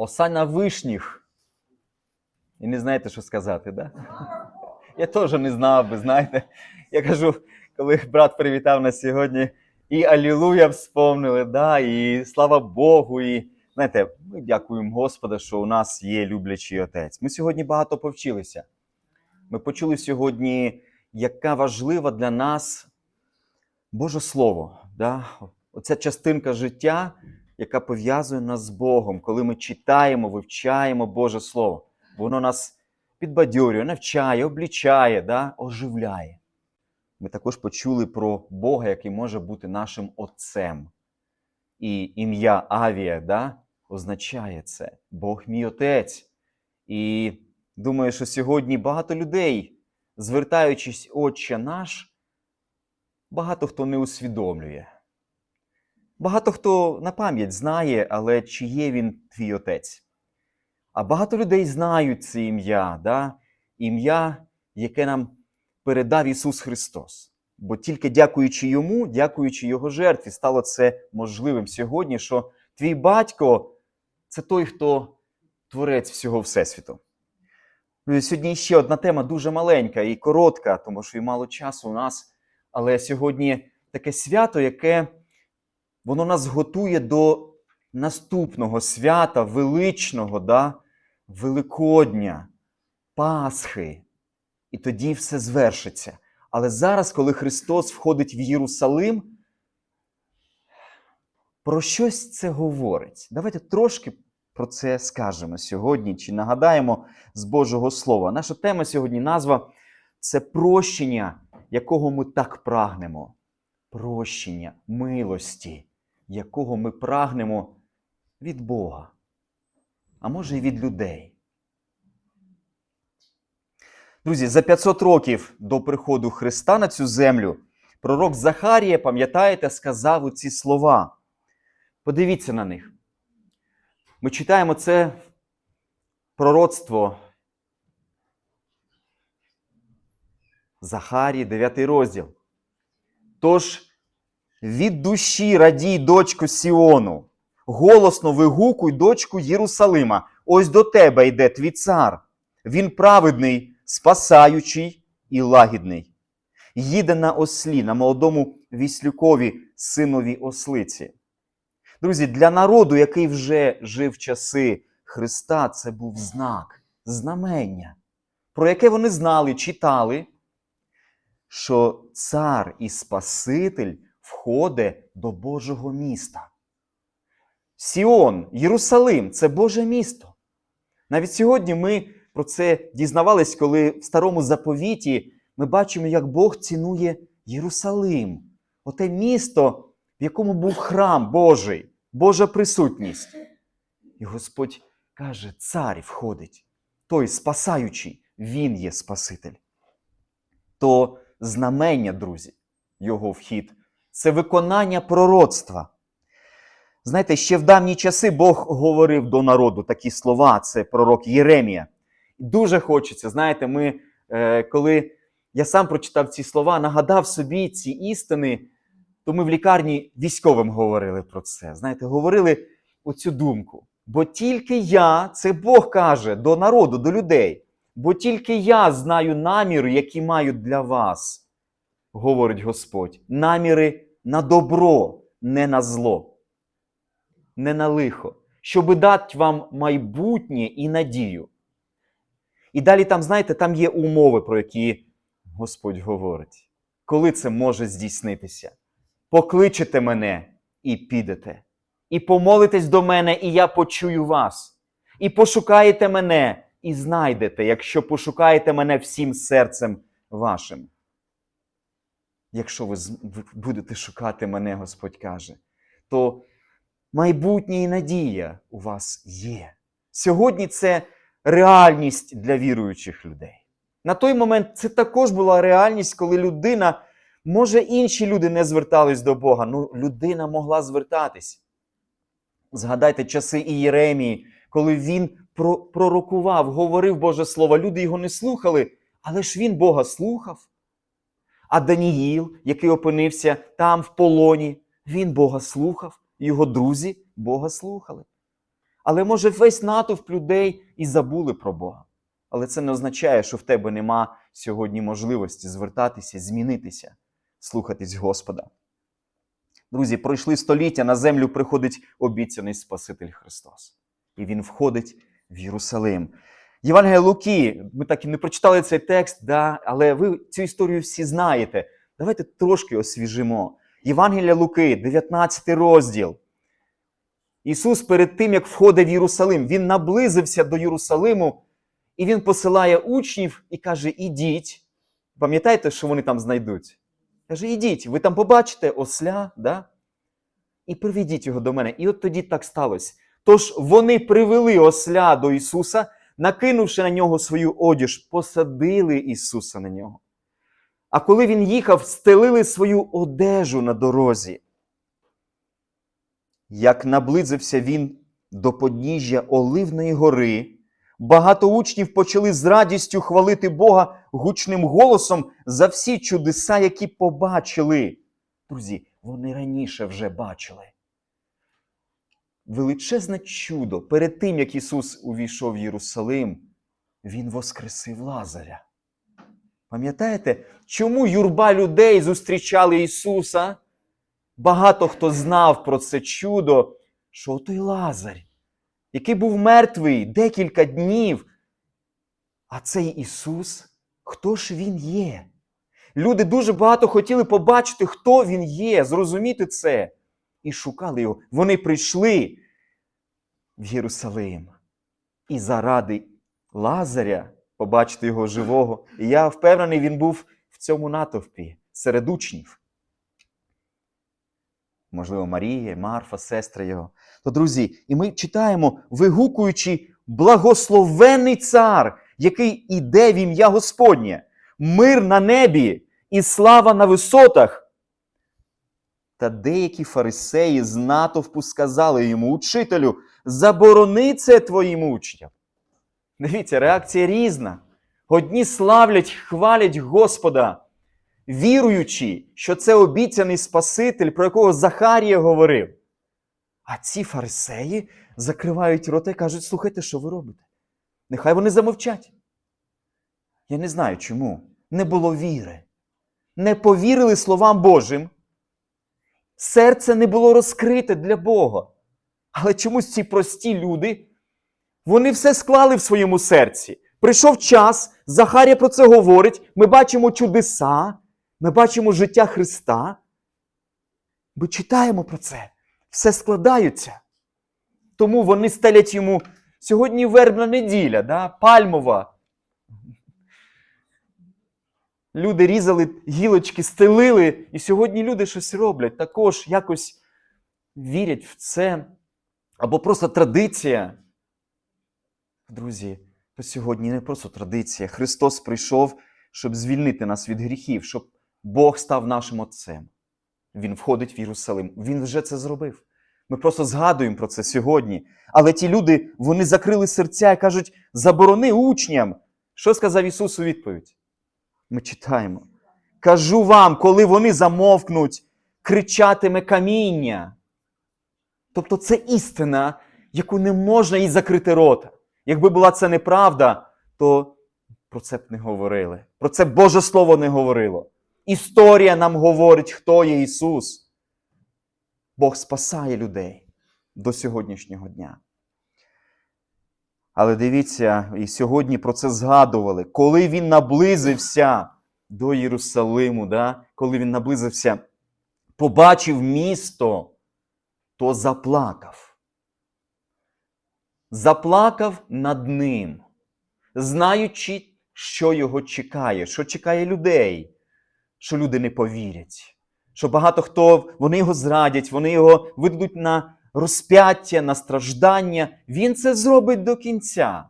Оса на вишніх. І не знаєте, що сказати, да? Я теж не знав би, знаєте. Я кажу, коли брат привітав нас сьогодні, і Алілуя вспомнили, да, і слава Богу, і знаєте, ми дякуємо Господа, що у нас є люблячий отець. Ми сьогодні багато повчилися. Ми почули сьогодні, яка важлива для нас Боже Слово. Да? Оця частинка життя, яка пов'язує нас з Богом, коли ми читаємо, вивчаємо Боже Слово. Воно нас підбадьорює, навчає, облічає, да? оживляє. Ми також почули про Бога, який може бути нашим Отцем. І ім'я Авія да, означає це. Бог мій Отець. І думаю, що сьогодні багато людей, звертаючись Отче наш, багато хто не усвідомлює. Багато хто на пам'ять знає, але чи є він твій отець? А багато людей знають це ім'я, да? ім'я, яке нам передав Ісус Христос. Бо тільки дякуючи йому, дякуючи Його жертві, стало це можливим сьогодні, що твій батько це той, хто творець всього Всесвіту. Сьогодні ще одна тема дуже маленька і коротка, тому що і мало часу у нас. Але сьогодні таке свято, яке воно нас готує до наступного свята, величного, да? Великодня, Пасхи. І тоді все звершиться. Але зараз, коли Христос входить в Єрусалим, про щось це говорить. Давайте трошки про це скажемо сьогодні чи нагадаємо з Божого Слова. Наша тема сьогодні назва це прощення, якого ми так прагнемо. Прощення, милості, якого ми прагнемо від Бога, а може і від людей. Друзі, за 500 років до приходу Христа на цю землю пророк Захарія, пам'ятаєте, сказав у ці слова. Подивіться на них. Ми читаємо це пророцтво Захарії, 9 розділ. Тож від душі радій дочку Сіону, голосно вигукуй дочку Єрусалима. Ось до тебе йде твій цар. Він праведний, спасаючий і лагідний. Їде на ослі, на молодому віслюкові синові ослиці. Друзі, для народу, який вже жив часи Христа, це був знак, знамення, про яке вони знали, читали, що цар і Спаситель входить до Божого міста. Сіон, Єрусалим це Боже місто. Навіть сьогодні ми про це дізнавались, коли в старому заповіті ми бачимо, як Бог цінує Єрусалим, оте місто, в якому був храм Божий, Божа присутність. І Господь каже: цар входить, той спасаючий, він є Спаситель. То знамення, друзі, його вхід це виконання пророцтва. Знаєте, ще в давні часи Бог говорив до народу такі слова, це пророк Єремія. Дуже хочеться, знаєте, ми, е, коли я сам прочитав ці слова, нагадав собі ці істини, то ми в лікарні військовим говорили про це. Знаєте, говорили оцю думку. Бо тільки я, це Бог каже до народу, до людей, бо тільки я знаю наміри, які маю для вас, говорить Господь. Наміри на добро, не на зло, не на лихо, щоби дати вам майбутнє і надію. І далі там, знаєте, там є умови, про які Господь говорить. Коли це може здійснитися? Покличете мене і підете, і помолитесь до мене, і я почую вас, і пошукаєте мене, і знайдете, якщо пошукаєте мене всім серцем вашим. Якщо ви будете шукати мене, Господь каже, то майбутнє і надія у вас є. Сьогодні це реальність для віруючих людей. На той момент це також була реальність, коли людина, може, інші люди не звертались до Бога, ну людина могла звертатись. Згадайте часи Ієремії, коли він пророкував, говорив Боже Слово, люди його не слухали, але ж він Бога слухав. А Даніїл, який опинився там в полоні, він Бога слухав, його друзі Бога слухали. Але може весь натовп людей і забули про Бога. Але це не означає, що в тебе нема сьогодні можливості звертатися, змінитися, слухатись Господа. Друзі, пройшли століття, на землю приходить обіцяний Спаситель Христос. І Він входить в Єрусалим. Євангелія Луки, ми так і не прочитали цей текст, да, але ви цю історію всі знаєте. Давайте трошки освіжимо. Євангелія Луки, 19 розділ. Ісус перед тим, як входить в Єрусалим, Він наблизився до Єрусалиму, і Він посилає учнів і каже: Ідіть. Пам'ятаєте, що вони там знайдуть? Каже, ідіть, ви там побачите осля, да? і приведіть його до мене. І от тоді так сталося. Тож вони привели осля до Ісуса, накинувши на нього свою одіж, посадили Ісуса на нього. А коли він їхав, стелили свою одежу на дорозі. Як наблизився він до подніжжя Оливної гори, багато учнів почали з радістю хвалити Бога гучним голосом за всі чудеса, які побачили. Друзі, вони раніше вже бачили. Величезне чудо перед тим, як Ісус увійшов в Єрусалим, Він воскресив Лазаря. Пам'ятаєте, чому юрба людей зустрічали Ісуса? Багато хто знав про це чудо, що той Лазар, який був мертвий декілька днів. А цей Ісус, хто ж Він є? Люди дуже багато хотіли побачити, хто Він є, зрозуміти це. І шукали його. Вони прийшли в Єрусалим. І заради Лазаря побачити його живого. І я впевнений, він був в цьому натовпі серед учнів. Можливо, Марія, Марфа, сестра його. То, друзі, і ми читаємо, вигукуючи благословений цар, який іде в ім'я Господнє, мир на небі і слава на висотах. Та деякі фарисеї з натовпу сказали йому, учителю, заборони це твоїм учням. Дивіться, реакція різна. Одні славлять, хвалять Господа, віруючи, що це обіцяний Спаситель, про якого Захарія говорив. А ці фарисеї закривають рота і кажуть: слухайте, що ви робите? Нехай вони замовчать. Я не знаю чому. Не було віри. Не повірили словам Божим. Серце не було розкрите для Бога. Але чомусь ці прості люди, вони все склали в своєму серці. Прийшов час, Захарія про це говорить. Ми бачимо чудеса, ми бачимо життя Христа. Ми читаємо про це. Все складаються. Тому вони стелять йому сьогодні вербна неділя, да? пальмова. Люди різали гілочки, стелили, і сьогодні люди щось роблять. Також якось вірять в це. Або просто традиція. Друзі, то сьогодні не просто традиція. Христос прийшов, щоб звільнити нас від гріхів, щоб Бог став нашим Отцем. Він входить в Єрусалим. Він вже це зробив. Ми просто згадуємо про це сьогодні. Але ті люди, вони закрили серця і кажуть: заборони учням. Що сказав Ісус у відповідь? Ми читаємо. Кажу вам, коли вони замовкнуть, кричатиме каміння. Тобто це істина, яку не можна їй закрити рота. Якби була це неправда, то про це б не говорили. Про це Боже Слово не говорило. Історія нам говорить, хто є Ісус. Бог спасає людей до сьогоднішнього дня. Але дивіться, і сьогодні про це згадували. Коли він наблизився до Єрусалиму, да? коли він наблизився, побачив місто, то заплакав. Заплакав над ним, знаючи, що його чекає, що чекає людей, що люди не повірять, що багато хто вони його зрадять, вони його видадуть на розп'яття, на страждання. Він це зробить до кінця.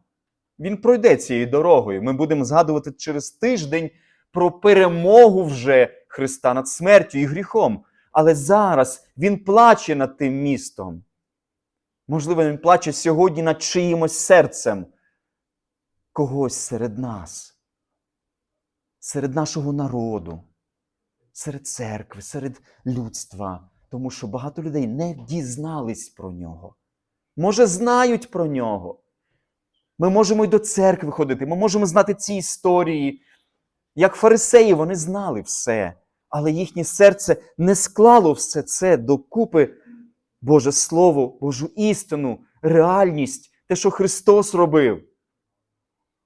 Він пройде цією дорогою. Ми будемо згадувати через тиждень про перемогу вже Христа над смертю і гріхом. Але зараз він плаче над тим містом. Можливо, він плаче сьогодні над чиїмось серцем когось серед нас, серед нашого народу, серед церкви, серед людства. Тому що багато людей не дізнались про нього. Може, знають про нього. Ми можемо й до церкви ходити, ми можемо знати ці історії. Як фарисеї, вони знали все, але їхнє серце не склало все це докупи Боже Слово, Божу істину, реальність, те, що Христос робив.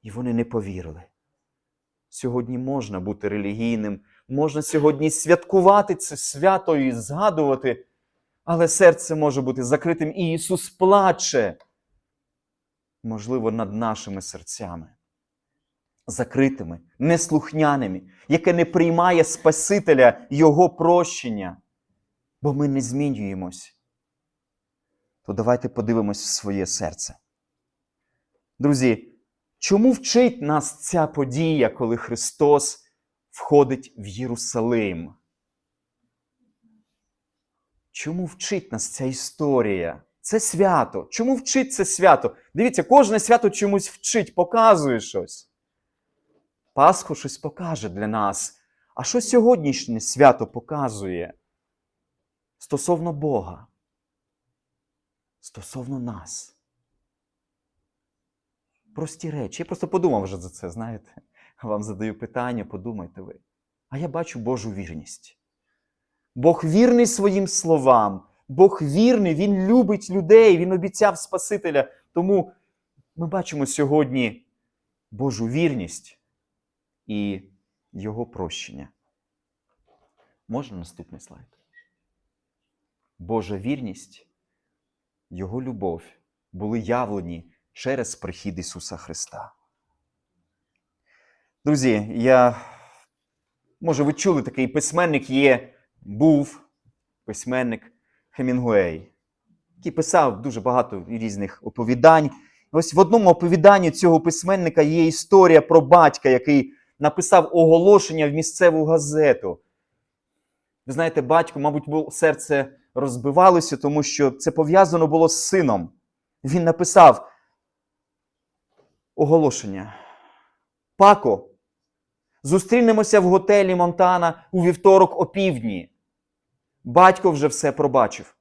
І вони не повірили. Сьогодні можна бути релігійним, можна сьогодні святкувати це свято і згадувати, але серце може бути закритим, і Ісус плаче, можливо, над нашими серцями, закритими, неслухняними, яке не приймає Спасителя Його прощення, бо ми не змінюємось. То давайте подивимось в своє серце. Друзі, чому вчить нас ця подія, коли Христос входить в Єрусалим? Чому вчить нас ця історія? Це свято. Чому вчить це свято? Дивіться, кожне свято чомусь вчить, показує щось. Пасху щось покаже для нас. А що сьогоднішнє свято показує? Стосовно Бога. Стосовно нас. Прості речі. Я просто подумав вже за це, знаєте. Вам задаю питання, подумайте ви. А я бачу Божу вірність. Бог вірний своїм словам. Бог вірний, Він любить людей, Він обіцяв Спасителя. Тому ми бачимо сьогодні Божу вірність і Його прощення. Можна наступний слайд? Божа вірність, Його любов були явлені через прихід Ісуса Христа. Друзі, я, може, ви чули такий письменник є, був письменник Хемінгуей, який писав дуже багато різних оповідань. Ось в одному оповіданні цього письменника є історія про батька, який написав оголошення в місцеву газету. Ви знаєте, батько, мабуть, серце розбивалося, тому що це пов'язано було з сином. Він написав оголошення. Пако, зустрінемося в готелі Монтана у вівторок опівдні. Батько вже все пробачив.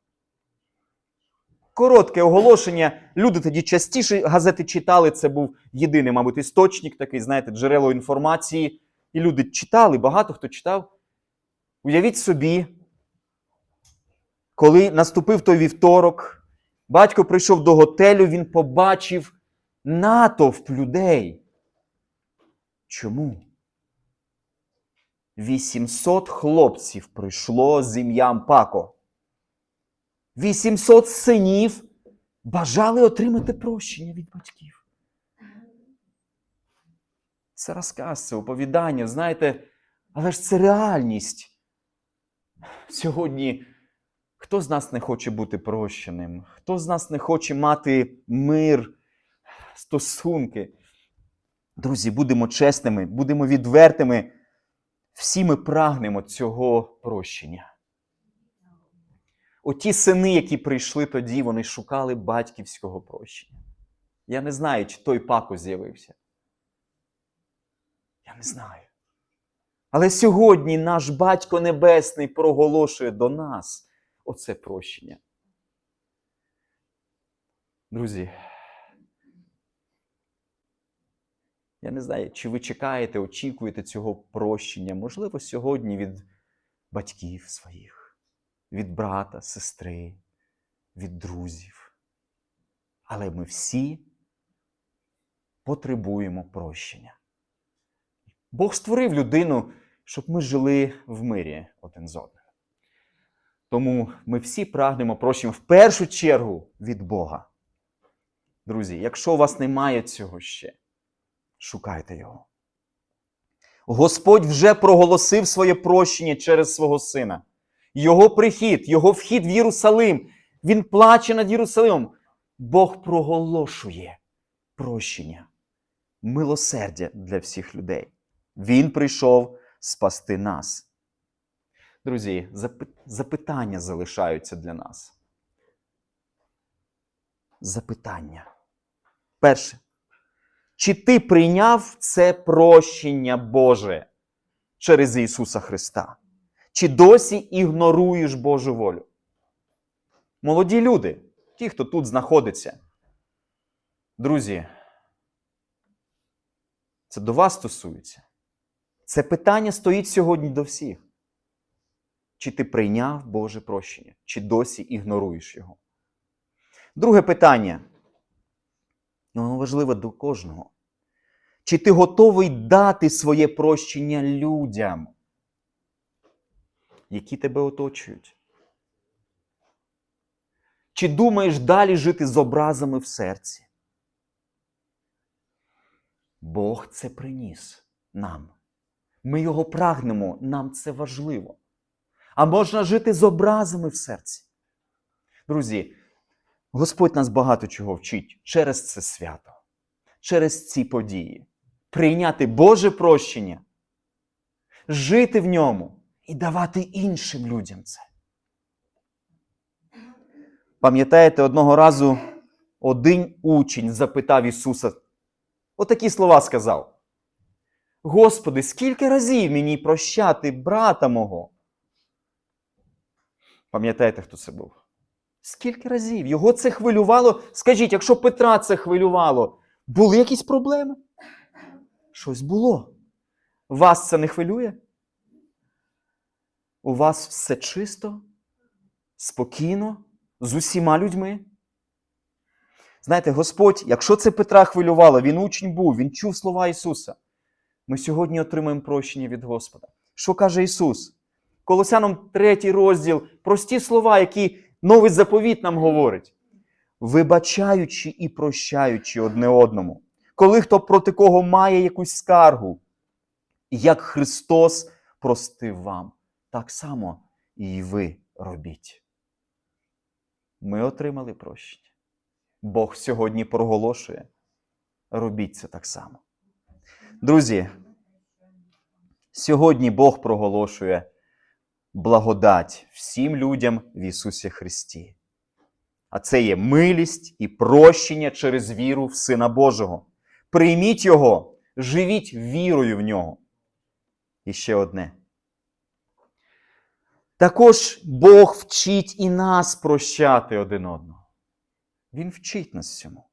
Коротке оголошення. Люди тоді частіше газети читали. Це був єдиний, мабуть, істочник, такий, знаєте, джерело інформації. І люди читали, багато хто читав. Уявіть собі, коли наступив той вівторок, батько прийшов до готелю, він побачив натовп людей. Чому? 800 хлопців прийшло з ім'ям Пако. 800 синів бажали отримати прощення від батьків. Це розказ, це оповідання, знаєте, але ж це реальність. Сьогодні хто з нас не хоче бути прощеним? Хто з нас не хоче мати мир, стосунки? Друзі, будемо чесними, будемо відвертими. Всі ми прагнемо цього прощення. Оті сини, які прийшли тоді, вони шукали батьківського прощення. Я не знаю, чи той пако з'явився. Я не знаю. Але сьогодні наш Батько Небесний проголошує до нас оце прощення. Друзі, я не знаю, чи ви чекаєте, очікуєте цього прощення, можливо, сьогодні від батьків своїх, від брата, сестри, від друзів. Але ми всі потребуємо прощення. Бог створив людину, щоб ми жили в мирі один з одним. Тому ми всі прагнемо прощення в першу чергу від Бога. Друзі, якщо у вас немає цього ще, шукайте його. Господь вже проголосив своє прощення через свого сина. Його прихід, його вхід в Єрусалим. Він плаче над Єрусалимом. Бог проголошує прощення, милосердя для всіх людей. Він прийшов спасти нас. Друзі, запитання залишаються для нас. Запитання. Перше. Чи ти прийняв це прощення Боже через Ісуса Христа? Чи досі ігноруєш Божу волю? Молоді люди, ті, хто тут знаходиться. Друзі, це до вас стосується. Це питання стоїть сьогодні до всіх. Чи ти прийняв Боже прощення, чи досі ігноруєш його? Друге питання. І Воно важливе до кожного. Чи ти готовий дати своє прощення людям, які тебе оточують? Чи думаєш далі жити з образами в серці? Бог це приніс нам. Ми його прагнемо, нам це важливо. А можна жити з образами в серці. Друзі, Господь нас багато чого вчить через це свято, через ці події. Прийняти Боже прощення, жити в ньому і давати іншим людям це. Пам'ятаєте, одного разу один учень запитав Ісуса, отакі слова сказав: Господи, скільки разів мені прощати брата мого? Пам'ятаєте, хто це був? Скільки разів? Його це хвилювало. Скажіть, якщо Петра це хвилювало, були якісь проблеми? Щось було. Вас це не хвилює? У вас все чисто, спокійно, з усіма людьми? Знаєте, Господь, якщо це Петра хвилювало, він учень був, він чув слова Ісуса. Ми сьогодні отримаємо прощення від Господа. Що каже Ісус? Колосянам третій розділ, прості слова, які новий заповіт нам говорить. Вибачаючи і прощаючи одне одному, коли хто проти кого має якусь скаргу, як Христос простив вам, так само і ви робіть. Ми отримали прощення. Бог сьогодні проголошує. Робіть це так само. Друзі, сьогодні Бог проголошує благодать всім людям в Ісусі Христі. А це є милість і прощення через віру в Сина Божого. Прийміть Його, живіть вірою в нього. І ще одне. Також Бог вчить і нас прощати один одного. Він вчить нас цьому.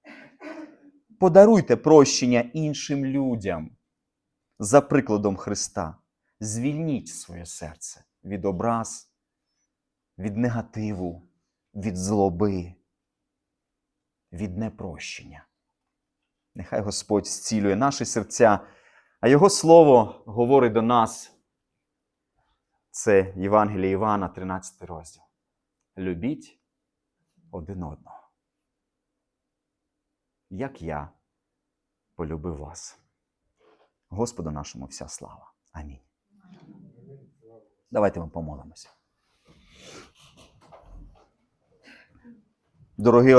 Подаруйте прощення іншим людям за прикладом Христа. Звільніть своє серце від образ, від негативу, від злоби, від непрощення. Нехай Господь зцілює наші серця, а Його Слово говорить до нас. Це Євангеліє Івана, 13 розділ. Любіть один одного. Як я полюбив вас. Господу нашому вся слава. Амінь. Давайте ми помолимося. Дорогий